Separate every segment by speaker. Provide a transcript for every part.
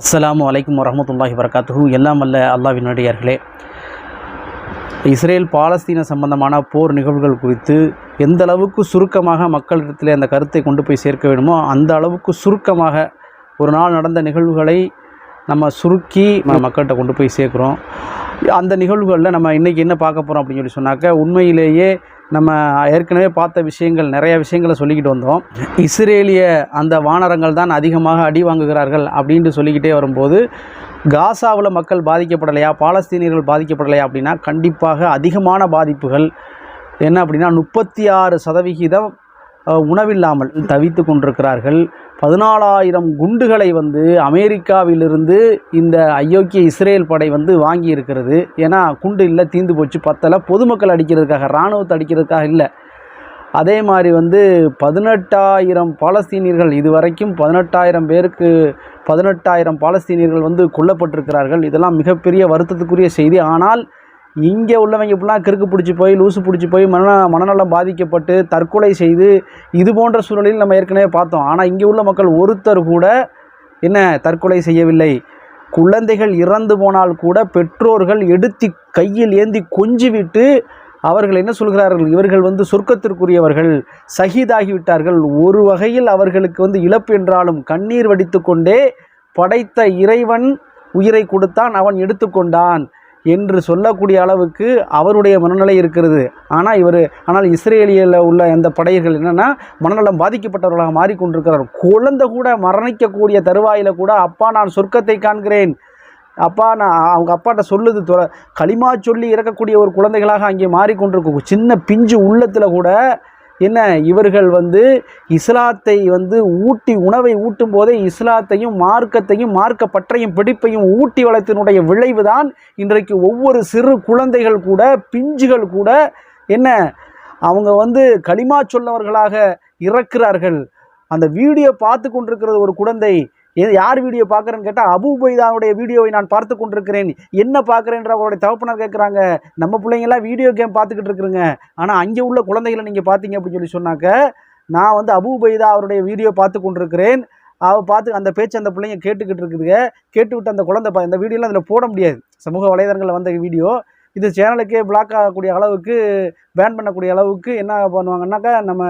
Speaker 1: அஸ்லாம் அலைக்கும் வரமத்துல்லாஹி வரகாத்துஹு எல்லாம் அல்ல அல்லாவின் நடிகர்களே. இஸ்ரேல் பாலஸ்தீன சம்பந்தமான போர் நிகழ்வுகள் குறித்து எந்த அளவுக்கு சுருக்கமாக மக்களிடத்தில் அந்த கருத்தை கொண்டு போய் சேர்க்க வேண்டுமோ அந்த அளவுக்கு சுருக்கமாக ஒரு நாள் நடந்த நிகழ்வுகளை நம்ம சுருக்கி மக்கள்கிட்ட கொண்டு போய் சேர்க்குறோம். அந்த நிகழ்வுகளில் நம்ம இன்றைக்கி என்ன பார்க்க போகிறோம் அப்படின்னு சொல்லி சொன்னாக்க உண்மையிலேயே நம்ம ஏற்கனவே பார்த்த விஷயங்கள் நிறைய விஷயங்களை சொல்லிக்கிட்டு வந்தோம். இஸ்ரேலிய அந்த வானரங்கள் தான் அதிகமாக அடி வாங்குகிறார்கள் அப்படின்ட்டு சொல்லிக்கிட்டே வரும்போது காசாவில் மக்கள் பாதிக்கப்படலையா பாலஸ்தீனியர்கள் பாதிக்கப்படலையா அப்படின்னா கண்டிப்பாக அதிகமான பாதிப்புகள் என்ன அப்படின்னா முப்பத்தி ஆறு சதவிகிதம் உணவில்லாமல் தவித்து கொண்டிருக்கிறார்கள். பதினாலாயிரம் குண்டுகளை வந்து அமெரிக்காவிலிருந்து இந்த அயோக்கிய இஸ்ரேல் படை வந்து வாங்கி இருக்கிறது ஏன்னா குண்டு இல்லை தீந்து போச்சு பத்தலை. பொதுமக்கள் அடிக்கிறதுக்காக இராணுவத்தை அடிக்கிறதுக்காக இல்லை. அதே மாதிரி வந்து பதினெட்டாயிரம் பாலஸ்தீனியர்கள் இதுவரைக்கும் பதினெட்டாயிரம் பேருக்கு பதினெட்டாயிரம் பாலஸ்தீனியர்கள் வந்து கொல்லப்பட்டிருக்கிறார்கள். இதெல்லாம் மிகப்பெரிய வருத்தத்துக்குரிய செய்தி. ஆனால் இங்கே உள்ளவங்க இப்படிலாம் கிறுக்கு பிடிச்சி போய் லூசு பிடிச்சி போய் மன மனநலம் பாதிக்கப்பட்டு தற்கொலை செய்து இது போன்ற சூழலில் நம்ம ஏற்கனவே பார்த்தோம். ஆனால் இங்கே உள்ள மக்கள் ஒருத்தர் கூட என்ன தற்கொலை செய்யவில்லை. குழந்தைகள் இறந்து போனால் கூட பெற்றோர்கள் எடுத்து கையில் ஏந்தி கொஞ்சிவிட்டு அவர்கள் என்ன சொல்கிறார்கள்? இவர்கள் வந்து சொர்க்கத்திற்குரியவர்கள் சகிதாகிவிட்டார்கள். ஒரு வகையில் அவர்களுக்கு வந்து இழப்பு என்றாலும் கண்ணீர் வடித்துக்கொண்டே படைத்த இறைவன் உயிரை கொடுத்தான் அவன் எடுத்துக்கொண்டான். என்று சொல்லக்கூடிய அளவுக்கு அவருடைய மனநிலை இருக்கிறது. ஆனால் இவர் ஆனால் இஸ்ரேலியில் உள்ள அந்த படையர்கள் என்னென்னா மனநலம் பாதிக்கப்பட்டவர்களாக மாறிக்கொண்டிருக்கிறார். குழந்தை கூட மரணிக்கக்கூடிய தருவாயில் கூட அப்பா நான் சொர்க்கத்தை காண்கிறேன். அப்பா நான் அவங்க அப்பாட்ட சொல்லுது தொ களிமா சொல்லி இறக்கக்கூடிய ஒரு குழந்தைகளாக அங்கே மாறிக்கொண்டிருக்கும். சின்ன பிஞ்சு உள்ளத்தில் கூட என்ன? இவர்கள் வந்து இஸ்லாத்தை வந்து ஊட்டி உணவை ஊட்டும் போதே இஸ்லாத்தையும் மார்க்கத்தையும் மார்க்க பற்றையும் பிடிப்பையும் ஊட்டி வளத்தினுடைய விளைவுதான் இன்றைக்கு ஒவ்வொரு சிறு குழந்தைகள் கூட பிஞ்சுகள் கூட என்ன? அவங்க வந்து களிமா சொல்லவர்களாக இறக்கிறார்கள். அந்த வீடியோ பார்த்து கொண்டிருக்கிறது ஒரு குழந்தை. இது யார் வீடியோ பார்க்குறேன்னு கேட்டால் அபுபைதாவுடைய வீடியோவை நான் பார்த்து கொண்டிருக்கிறேன். என்ன பார்க்குறேன்ற அவருடைய தகப்பனார் கேட்குறாங்க நம்ம பிள்ளைங்கெல்லாம் வீடியோ கேம் பார்த்துக்கிட்டு இருக்கிறோங்க ஆனால் அங்கே உள்ள குழந்தைகளை நீங்கள் பார்த்தீங்க அப்படின்னு சொல்லி சொன்னாக்க நான் வந்து அபுபைதா அவருடைய வீடியோ பார்த்து கொண்டிருக்கிறேன். அவ பார்த்து அந்த பேச்சு அந்த பிள்ளைங்க கேட்டுக்கிட்டு இருக்குதுங்க. கேட்டுவிட்டு அந்த குழந்தை பா- இந்த வீடியோலாம் அதில் போட முடியாது. சமூக வலைதளங்களில் வந்த வீடியோ இது சேனலுக்கே பிளாக் ஆகக்கூடிய அளவுக்கு பேன் பண்ணக்கூடிய அளவுக்கு என்ன பண்ணுவாங்கன்னாக்கா நம்ம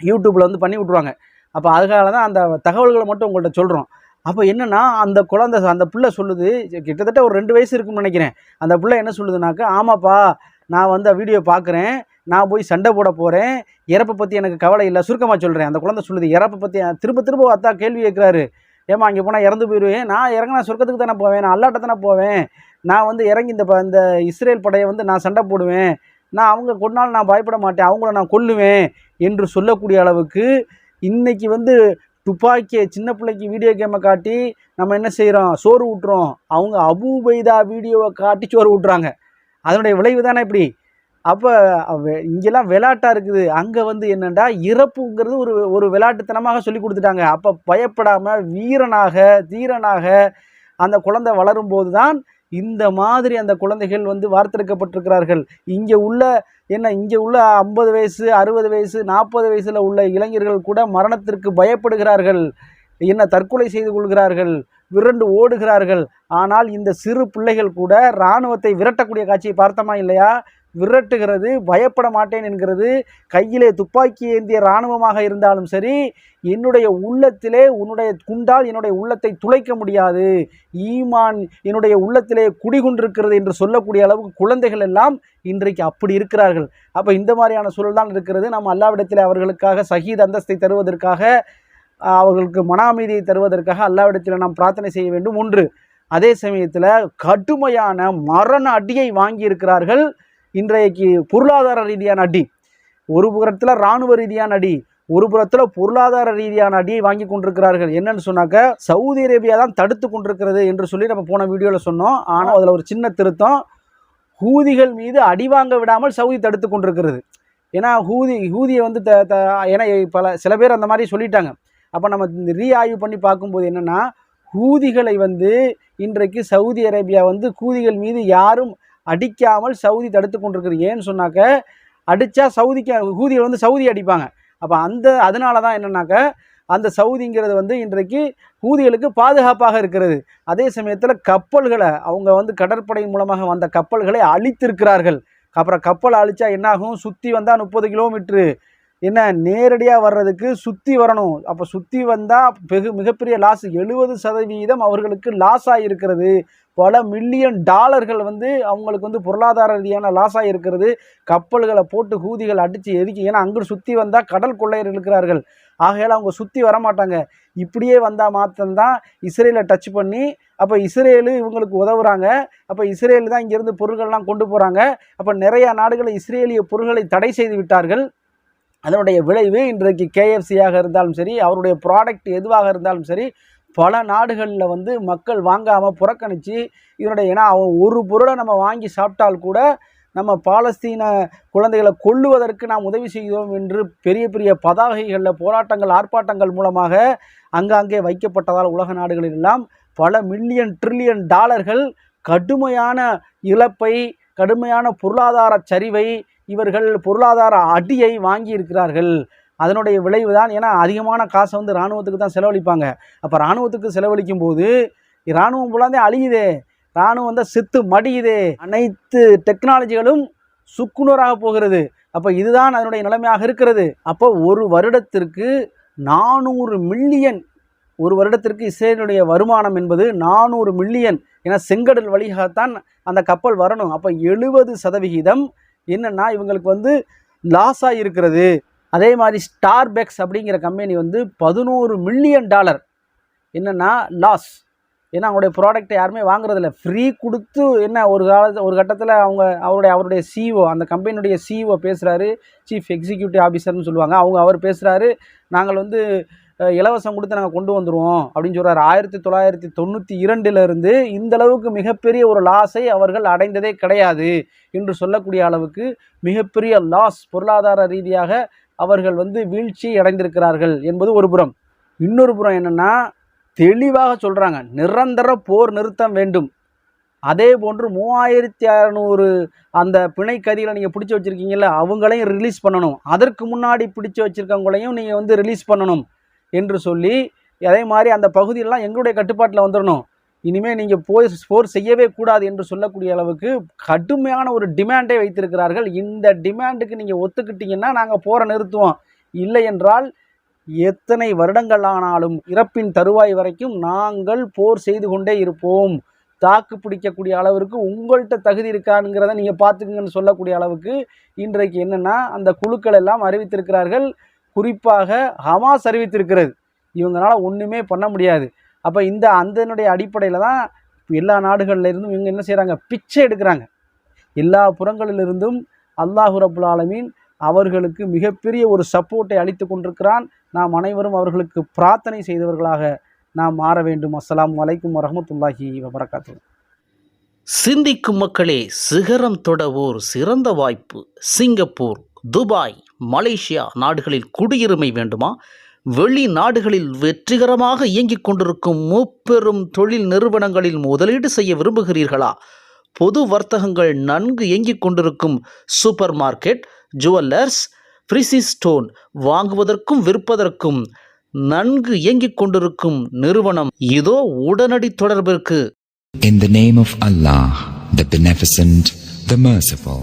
Speaker 1: யூடியூப்பில் வந்து பண்ணி விட்ருவாங்க அப்போ அதுக்காக தான் அந்த தகவல்களை மட்டும் உங்கள்கிட்ட சொல்கிறோம் அப்போ என்னென்னா அந்த குழந்தை அந்த பிள்ளை சொல்லுது கிட்டத்தட்ட ஒரு ரெண்டு வயசு இருக்குன்னு நினைக்கிறேன். அந்த பிள்ளை என்ன சொல்லுதுனாக்கா ஆமாப்பா நான் வந்து வீடியோ பார்க்குறேன் நான் போய் சண்டை போட போகிறேன் இறப்பை பற்றி எனக்கு கவலை இல்லை. சுருக்கமாக சொல்கிறேன் அந்த குழந்தை சொல்லுது இறப்பை பற்றி திரும்ப திரும்ப அத்தா கேள்வி கேட்குறாரு ஏமா அங்கே போனால் இறந்து போயிடுவேன் நான் இறங்கினா சொர்க்கத்துக்கு தானே போவேன்? நான் அல்லாட்ட தானே போவேன்? நான் வந்து இறங்கி இந்த ப- இந்த இஸ்ரேல் படையை வந்து நான் சண்டை போடுவேன். நான் அவங்க கொண்டாலும் நான் பயப்பட மாட்டேன். அவங்கள நான் கொல்லுவேன் என்று சொல்லக்கூடிய அளவுக்கு இன்னைக்கு வந்து துப்பாக்கியை சின்ன பிள்ளைக்கு வீடியோ கேமை காட்டி நம்ம என்ன செய்கிறோம் சோறு ஊட்டுறோம். அவங்க அபூபைதா வீடியோவை காட்டி சோறு ஊட்டுறாங்க. அதனுடைய விளைவு தானே இப்படி? அப்போ இங்கெல்லாம் விளையாட்டாக இருக்குது. அங்கே வந்து என்னென்னா இறப்புங்கிறது ஒரு ஒரு விளையாட்டுத்தனமாக சொல்லி கொடுத்துட்டாங்க. அப்போ பயப்படாமல் வீரனாக தீரனாக அந்த குழந்தை வளரும்போது தான் இந்த மாதிரி அந்த குழந்தைகள் வந்து வார்த்தெடுக்கப்பட்டிருக்கிறார்கள். இங்கே உள்ள என்ன இங்கே உள்ள ஐம்பது வயசு அறுபது வயசு நாற்பது வயசில் உள்ள இளைஞர்கள் கூட மரணத்திற்கு பயப்படுகிறார்கள். என்ன தற்கொலை செய்து கொள்கிறார்கள் விரண்டு ஓடுகிறார்கள். ஆனால் இந்த சிறு பிள்ளைகள் கூட இராணுவத்தை விரட்டக்கூடிய காட்சியை பார்த்தோமா இல்லையா? விரட்டுகிறது பயப்பட மாட்டேன் என்கிறது கையிலே துப்பாக்கி ஏந்திய இராணுவமாக இருந்தாலும் சரி என்னுடைய உள்ளத்திலே உன்னுடைய குண்டால் என்னுடைய உள்ளத்தை துளைக்க முடியாது. ஈமான் என்னுடைய உள்ளத்திலே குடிகொண்டிருக்கிறது என்று சொல்லக்கூடிய அளவுக்கு குழந்தைகள் எல்லாம் இன்றைக்கு அப்படி இருக்கிறார்கள். அப்போ இந்த மாதிரியான சூழல் தான் இருக்கிறது. நாம் அல்லாவிடத்தில் அவர்களுக்காக சகித் அந்தஸ்தை தருவதற்காக அவர்களுக்கு மன அமைதியை தருவதற்காக அல்லாவிடத்தில் நாம் பிரார்த்தனை செய்ய வேண்டும். ஒன்று அதே சமயத்தில் கடுமையான மரண அடியை வாங்கியிருக்கிறார்கள். இன்றைக்கு பொருளாதார ரீதியான அடி. ஒரு புறத்தில் இராணுவ ரீதியான அடி ஒரு புறத்தில் பொருளாதார ரீதியான அடியை வாங்கி கொண்டிருக்கிறார்கள். என்னன்னு சொன்னாக்க சவுதி அரேபியா தான் தடுத்து கொண்டிருக்கிறது என்று சொல்லி நம்ம போன வீடியோவில் சொன்னோம். ஆனால் அதில் ஒரு சின்ன திருத்தம் ஹூதிகள் மீது அடி வாங்க விடாமல் சவுதி தடுத்து கொண்டிருக்கிறது. ஏன்னா ஹூதி ஹூதியை வந்து த த ஏன்னா பல சில பேர் அந்த மாதிரி சொல்லிட்டாங்க. அப்போ நம்ம இந்த ரீ ஆய்வு பண்ணி பார்க்கும்போது என்னென்னா ஹூதிகளை வந்து இன்றைக்கு சவுதி அரேபியா வந்து ஹூதிகள் மீது யாரும் அடிக்காமல் சவுதி தடுத்து கொண்டிருக்கிறது ஏன்னு சொன்னாக்க அடித்தா சவுதிக்கு ஹூதிகள் வந்து சவுதி அடிப்பாங்க. அப்போ அந்த அதனால தான் என்னன்னாக்க அந்த சவுதிங்கிறது வந்து இன்றைக்கு ஹூதிகளுக்கு பாதுகாப்பாக இருக்கிறது. அதே சமயத்தில் கப்பல்களை அவங்க வந்து கடற்படை மூலமாக வந்த கப்பல்களை அழித்திருக்கிறார்கள். அப்புறம் கப்பல் அழிச்சா என்னாகும்? சுற்றி வந்தால் முப்பது கிலோமீட்ரு என்ன நேரடியாக வர்றதுக்கு சுற்றி வரணும். அப்போ சுற்றி வந்தால் பெகு மிகப்பெரிய லாஸ் எழுபது சதவீதம் அவர்களுக்கு லாஸ் ஆகியிருக்கிறது பல மில்லியன் டாலர்கள் வந்து அவங்களுக்கு வந்து பொருளாதார ரீதியான லாஸ் ஆகியிருக்கிறது கப்பல்களை போட்டு ஹூதிகள் அடித்து எரிக்கி ஏன்னா அங்கே சுற்றி வந்தால் கடல் கொள்ளையர் இருக்கிறார்கள். ஆகையால் அவங்க சுற்றி வரமாட்டாங்க. இப்படியே வந்தால் மாத்திரம்தான் இஸ்ரேலை டச் பண்ணி அப்போ இஸ்ரேலு இவங்களுக்கு உதவுறாங்க. அப்போ இஸ்ரேல் தான் இங்கேருந்து பொருட்கள்லாம் கொண்டு போகிறாங்க அப்போ நிறையா நாடுகள் இஸ்ரேலிய பொருட்களை தடை செய்து விட்டார்கள். அதனுடைய விளைவு இன்றைக்கு கேஎஃப்சியாக இருந்தாலும் சரி அவருடைய ப்ராடக்ட் எதுவாக இருந்தாலும் சரி பல நாடுகளில் வந்து மக்கள் வாங்காமல் புறக்கணித்து இதனுடைய ஏன்னா அவன் ஒரு பொருளை நம்ம வாங்கி சாப்பிட்டால் கூட நம்ம பாலஸ்தீன குழந்தைகளை கொள்ளுவதற்கு நாம் உதவி செய்கிறோம் என்று பெரிய பெரிய பதாகைகளில் போராட்டங்கள் ஆர்ப்பாட்டங்கள் மூலமாக அங்கங்கே வைக்கப்பட்டதால் உலக நாடுகளில் எல்லாம் பல மில்லியன் ட்ரில்லியன் டாலர்கள் கடுமையான இழப்பை கடுமையான பொருளாதார சரிவை இவர்கள் பொருளாதார அடியை வாங்கி இருக்கிறார்கள். அதனுடைய விளைவு தான் ஏன்னா அதிகமான காசை வந்து இராணுவத்துக்கு தான் செலவழிப்பாங்க. அப்போ இராணுவத்துக்கு செலவழிக்கும் போது இராணுவம் ஃபுல்லாந்தே அழியுதே. இராணுவம் வந்து செத்து மடியுதே. அனைத்து டெக்னாலஜிகளும் சுக்குநூறாக போகிறது. அப்போ இதுதான் அதனுடைய நிலைமையாக இருக்கிறது. அப்போ ஒரு வருடத்திற்கு நானூறு மில்லியன் ஒரு வருடத்திற்கு இஸ்ரேலுடைய வருமானம் என்பது நானூறு மில்லியன் ஏன்னா செங்கடல் வழியாகத்தான் அந்த கப்பல் வரணும். அப்போ எழுபது சதவிகிதம் என்னென்னா இவங்களுக்கு வந்து லாஸாக இருக்கிறது. அதே மாதிரி ஸ்டார்பெக்ஸ் அப்படிங்கிற கம்பெனி வந்து பதினோரு மில்லியன் டாலர் என்னென்னா லாஸ் ஏன்னா அவங்களுடைய ப்ராடக்ட்டை யாருமே வாங்குறதில்ல. ஃப்ரீ கொடுத்து என்ன ஒரு காலத்து ஒரு கட்டத்தில் அவங்க அவருடைய அவருடைய சிஇஓ அந்த கம்பெனியுடைய சிஇஓ பேசுகிறாரு சீஃப் எக்ஸிக்யூட்டிவ் ஆஃபீஸர்னு சொல்லுவாங்க. அவங்க அவர் பேசுகிறாரு நாங்கள் வந்து இலவசம் கொடுத்து நாங்கள் கொண்டு வந்துருவோம் அப்படின்னு சொல்கிறார் ஆயிரத்தி தொள்ளாயிரத்தி தொண்ணூற்றி இரண்டிலிருந்து இந்த அளவுக்கு மிகப்பெரிய ஒரு லாஸை அவர்கள் அடைந்ததே கிடையாது என்று சொல்லக்கூடிய அளவுக்கு மிகப்பெரிய லாஸ் பொருளாதார ரீதியாக அவர்கள் வந்து வீழ்ச்சி அடைந்திருக்கிறார்கள் என்பது ஒரு புறம். இன்னொரு புறம் என்னென்னா தெளிவாக சொல்கிறாங்க நிரந்தர போர் நிறுத்தம் வேண்டும். அதே போன்று மூவாயிரத்தி அறநூறு அந்த பிணை கதிகளை நீங்கள் பிடிச்சி வச்சுருக்கீங்கல்ல அவங்களையும் ரிலீஸ் பண்ணணும். அதற்கு முன்னாடி பிடிச்சி வச்சுருக்கவங்களையும் நீங்கள் வந்து ரிலீஸ் பண்ணணும். என்று சொல்லி அதே மாதிரி அந்த பகுதியெல்லாம் எங்களுடைய கட்டுப்பாட்டில் வந்துடணும் இனிமேல் நீங்கள் போய் போர் செய்யவே கூடாது என்று சொல்லக்கூடிய அளவுக்கு கடுமையான ஒரு டிமாண்டை வைத்திருக்கிறார்கள். இந்த டிமாண்டுக்கு நீங்கள் ஒத்துக்கிட்டீங்கன்னா நாங்கள் போரை நிறுத்துவோம். இல்லை என்றால் எத்தனை வருடங்கள் ஆனாலும் இறப்பின் தருவாய் வரைக்கும் நாங்கள் போர் செய்து கொண்டே இருப்போம். தாக்கு பிடிக்கக்கூடிய அளவிற்கு உங்கள்கிட்ட தகுதி இருக்காங்கிறத நீங்கள் பார்த்துக்குங்கன்னு சொல்லக்கூடிய அளவுக்கு இன்றைக்கு என்னென்னா அந்த குழுக்கள் எல்லாம் அறிவித்திருக்கிறார்கள். குறிப்பாக ஹமாஸ் அறிவித்திருக்கிறது. இவங்களால ஒன்றுமே பண்ண முடியாது. அப்போ இந்த அந்தனுடைய அடிப்படையில் தான் எல்லா நாடுகள்ல இருந்தும் இவங்க என்ன செய்கிறாங்க பிச்சை எடுக்கிறாங்க. எல்லா புறங்களிலிருந்தும் அல்லாஹு ரபுல் ஆலமீன் அவர்களுக்கு மிகப்பெரிய ஒரு சப்போர்ட்டை அளித்து கொண்டிருக்கிறான். நாம் அனைவரும் அவர்களுக்கு பிரார்த்தனை செய்தவர்களாக நாம் மாற வேண்டும். அஸ்லாம் வலைக்கும் வரமத்துல்லாஹி வபரகாத்து
Speaker 2: சிந்திக்கும் மக்களே சிகரம் தொடவோர் சிறந்த வாய்ப்பு. Singapore Dubai. மலேசியா நாடுகளில் குடியுரிமை வேண்டுமா? வெளிநாடுகளில் வெற்றிகரமாக இயங்கிக் கொண்டிருக்கும் முப்பெரும் தொழில் நிறுவனங்களில் முதலீடு செய்ய விரும்புகிறீர்களா? பொது வர்த்தகங்கள் நன்கு இயங்கிக் கொண்டிருக்கும் super market jewellers precious stone வாங்குவதற்கும் விற்பதற்கும் நன்கு இயங்கிக் கொண்டிருக்கும் நிறுவனம் இதோ உடனடி தொடர்பிற்கு.
Speaker 3: In the name of Allah, the Beneficent, the Merciful.